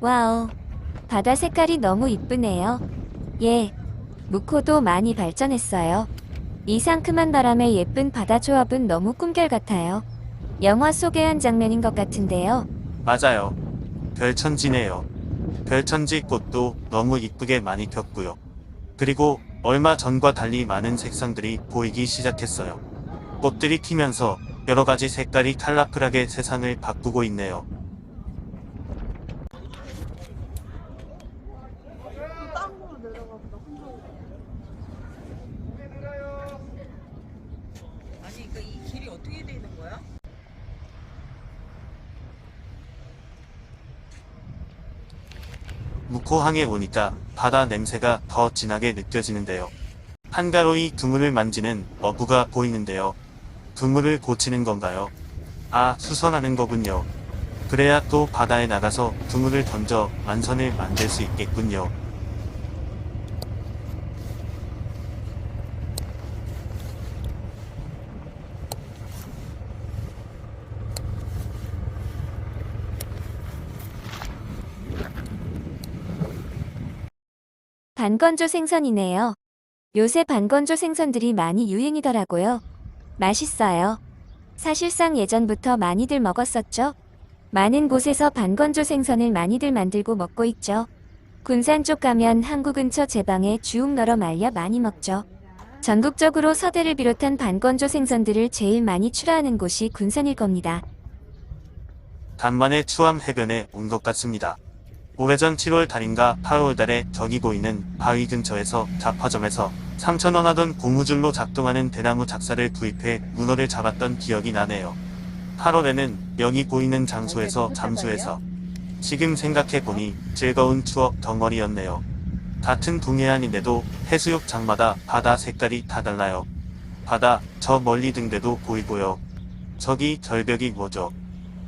와우. 바다 색깔이 너무 이쁘네요. 예. 무코도 많이 발전했어요. 이 상큼한 바람에 예쁜 바다 조합은 너무 꿈결 같아요. 영화 속의 한 장면인 것 같은데요. 맞아요. 별천지네요. 별천지 꽃도 너무 이쁘게 많이 폈고요. 그리고 얼마 전과 달리 많은 색상들이 보이기 시작했어요. 꽃들이 피면서 여러 가지 색깔이 컬러풀하게 세상을 바꾸고 있네요. 땅으로 내려간다. 아니 그러니까 이 길이 어떻게 돼 있는 거야? 무코항에 오니까 바다 냄새가 더 진하게 느껴지는데요. 한가로이 두물을 만지는 어부가 보이는데요. 두물을 고치는 건가요? 아, 수선하는 거군요. 그래야 또 바다에 나가서 두물을 던져 만선을 만들 수 있겠군요. 반건조 생선이네요. 요새 반건조 생선들이 많이 유행이더라고요. 맛있어요. 사실상 예전부터 많이들 먹었었죠. 많은 곳에서 반건조 생선을 많이들 만들고 먹고 있죠. 군산 쪽 가면 항구 근처 제방에 주욱 널어 말려 많이 먹죠. 전국적으로 서대를 비롯한 반건조 생선들을 제일 많이 출하하는 곳이 군산일 겁니다. 간만에 추암 해변에 온 것 같습니다. 오래전 7월 달인가 8월 달에 저기 보이는 바위 근처에서 잡화점에서 3,000원 하던 고무줄로 작동하는 대나무 작사를 구입해 문어를 잡았던 기억이 나네요. 8월에는 여기 보이는 장소에서 잠수해서 지금 생각해보니 즐거운 추억 덩어리였네요. 같은 동해안인데도 해수욕 장마다 바다 색깔이 다 달라요. 바다 저 멀리 등대도 보이고요. 저기 절벽이 뭐죠?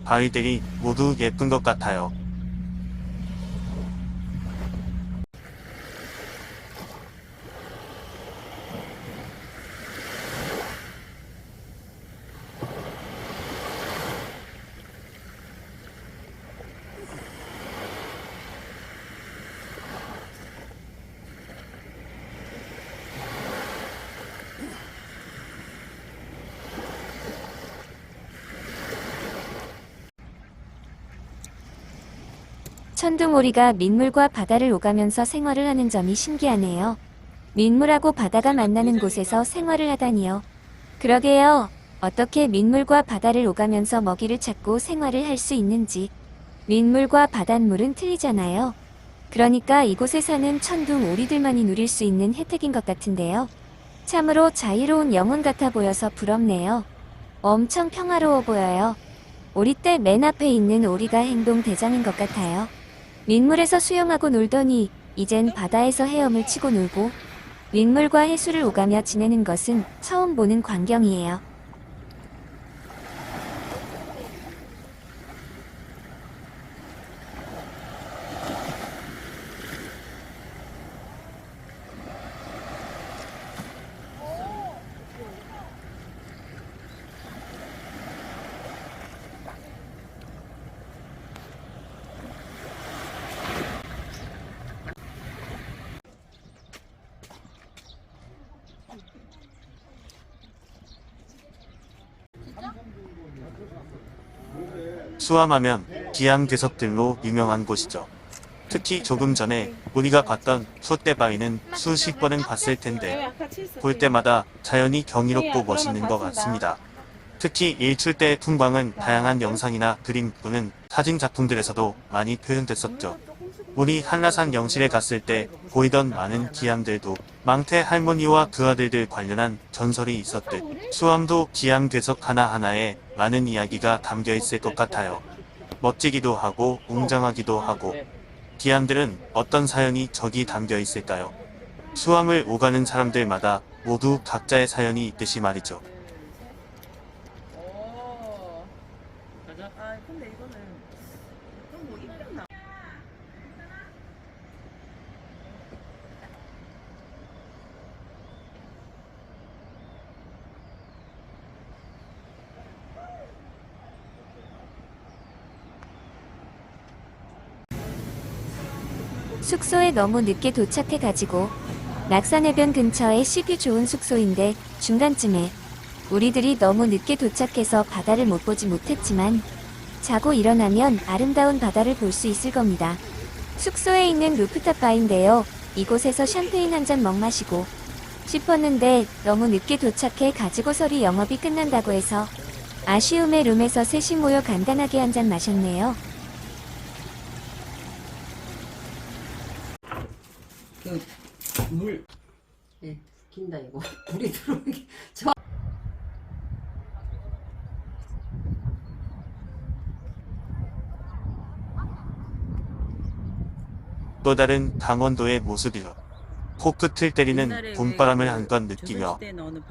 바위들이 모두 예쁜 것 같아요. 천둥오리가 민물과 바다를 오가면서 생활을 하는 점이 신기하네요. 민물하고 바다가 만나는 곳에서 생활을 하다니요. 그러게요. 어떻게 민물과 바다를 오가면서 먹이를 찾고 생활을 할 수 있는지. 민물과 바닷물은 틀리잖아요. 그러니까 이곳에 사는 천둥 오리들만이 누릴 수 있는 혜택인 것 같은데요. 참으로 자유로운 영혼 같아 보여서 부럽네요. 엄청 평화로워 보여요. 오리 떼 맨 앞에 있는 오리가 행동 대장인 것 같아요. 민물에서 수영하고 놀더니 이젠 바다에서 헤엄을 치고 놀고 민물과 해수를 오가며 지내는 것은 처음 보는 광경이에요. 수암하면 기암괴석들로 유명한 곳이죠. 특히 조금 전에 우리가 봤던 숫대바위는 수십 번은 봤을 텐데 볼 때마다 자연이 경이롭고 멋있는 것 같습니다. 특히 일출 때의 풍광은 다양한 영상이나 그림 또는 사진 작품들에서도 많이 표현됐었죠. 우리 한라산 영실에 갔을 때 보이던 많은 기암들도 망태 할머니와 그 아들들 관련한 전설이 있었듯 수암도 기암 괴석 하나하나에 많은 이야기가 담겨 있을 것 같아요. 멋지기도 하고 웅장하기도 하고 기암들은 어떤 사연이 저기 담겨 있을까요? 수암을 오가는 사람들마다 모두 각자의 사연이 있듯이 말이죠. 오. 아 근데 이거는 좀뭐 이쁘나? 숙소에 너무 늦게 도착해 가지고 낙산해변 근처에 시뷰 좋은 숙소인데 중간쯤에 우리들이 너무 늦게 도착해서 바다를 못 보지 못했지만 자고 일어나면 아름다운 바다를 볼 수 있을 겁니다. 숙소에 있는 루프탑 바인데요. 이곳에서 샴페인 한 잔 먹 마시고 싶었는데 너무 늦게 도착해 가지고서리 영업이 끝난다고 해서 아쉬움의 룸에서 셋이 모여 간단하게 한 잔 마셨네요. 물. 예, 긴다 이거. 물이 들어오게. 저 또 다른 강원도의 모습이요. 코끝을 때리는 봄바람을 한껏 느끼며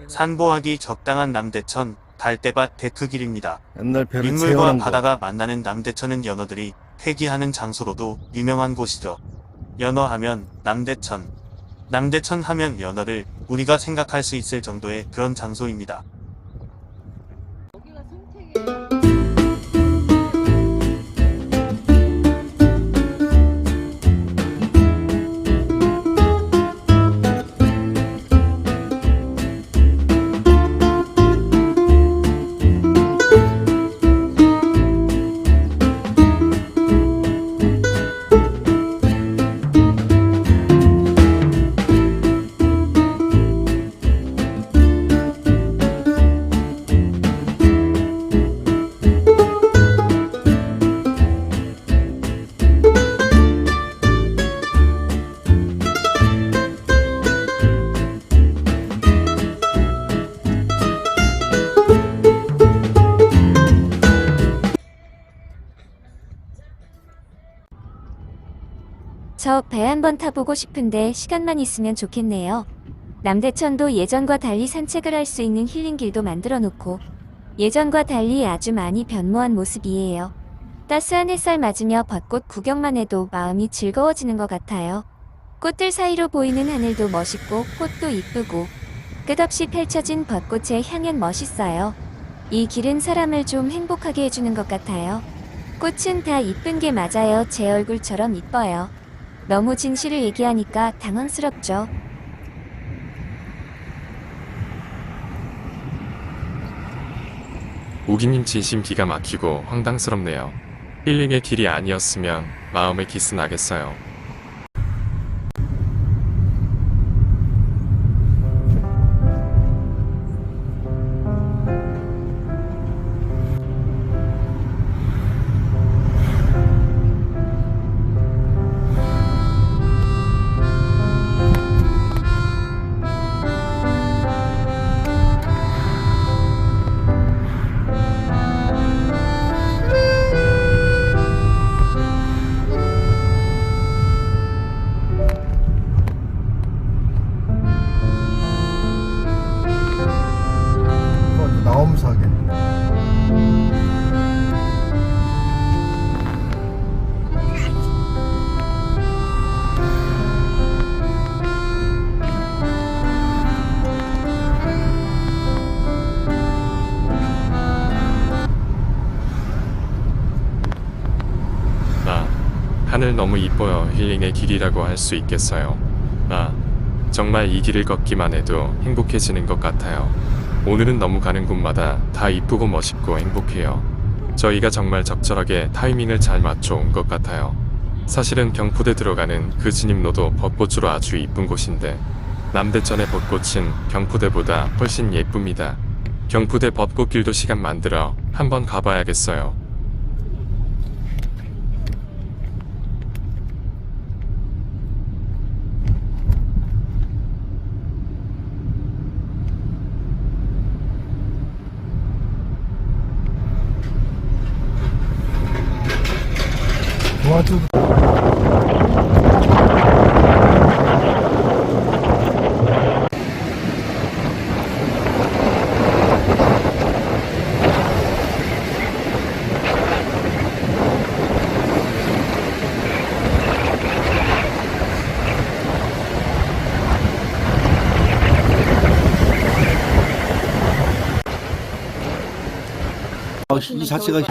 산보하기 적당한 남대천 달대밭 데크길입니다. 민물과. 바다가 만나는 남대천은 연어들이 회귀하는 장소로도 유명한 곳이죠. 연어하면 남대천. 남대천 하면 연어를 우리가 생각할 수 있을 정도의 그런 장소입니다. 저배 한번 타보고 싶은데 시간만 있으면 좋겠네요. 남대천도 예전과 달리 산책을 할 수 있는 힐링길도 만들어 놓고 예전과 달리 아주 많이 변모한 모습이에요. 따스한 햇살 맞으며 벚꽃 구경만 해도 마음이 즐거워지는 것 같아요. 꽃들 사이로 보이는 하늘도 멋있고 꽃도 이쁘고 끝없이 펼쳐진 벚꽃의 향연 멋있어요. 이 길은 사람을 좀 행복하게 해주는 것 같아요. 꽃은 다 이쁜 게 맞아요. 제 얼굴처럼 이뻐요. 너무 진실을 얘기하니까 당황스럽죠. 우기님 진심 기가 막히고 황당스럽네요. 힐링의 길이 아니었으면 마음의 기스 나겠어요. 하늘 너무 이뻐요. 힐링의 길이라고 할 수 있겠어요. 나 정말 이 길을 걷기만 해도 행복해지는 것 같아요. 오늘은 너무 가는 곳마다 다 이쁘고 멋있고 행복해요. 저희가 정말 적절하게 타이밍을 잘 맞춰 온 것 같아요. 사실은 경포대 들어가는 그 진입로도 벚꽃으로 아주 이쁜 곳인데 남대천의 벚꽃은 경포대보다 훨씬 예쁩니다. 경포대 벚꽃길도 시간 만들어 한번 가봐야겠어요. 도와줘. 아, 이 자체가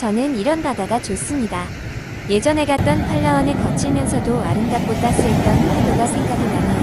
저는 이런 바다가 좋습니다. 예전에 갔던 팔라원에 거치면서도 아름답고 따스했던 파도가 생각이 나네요.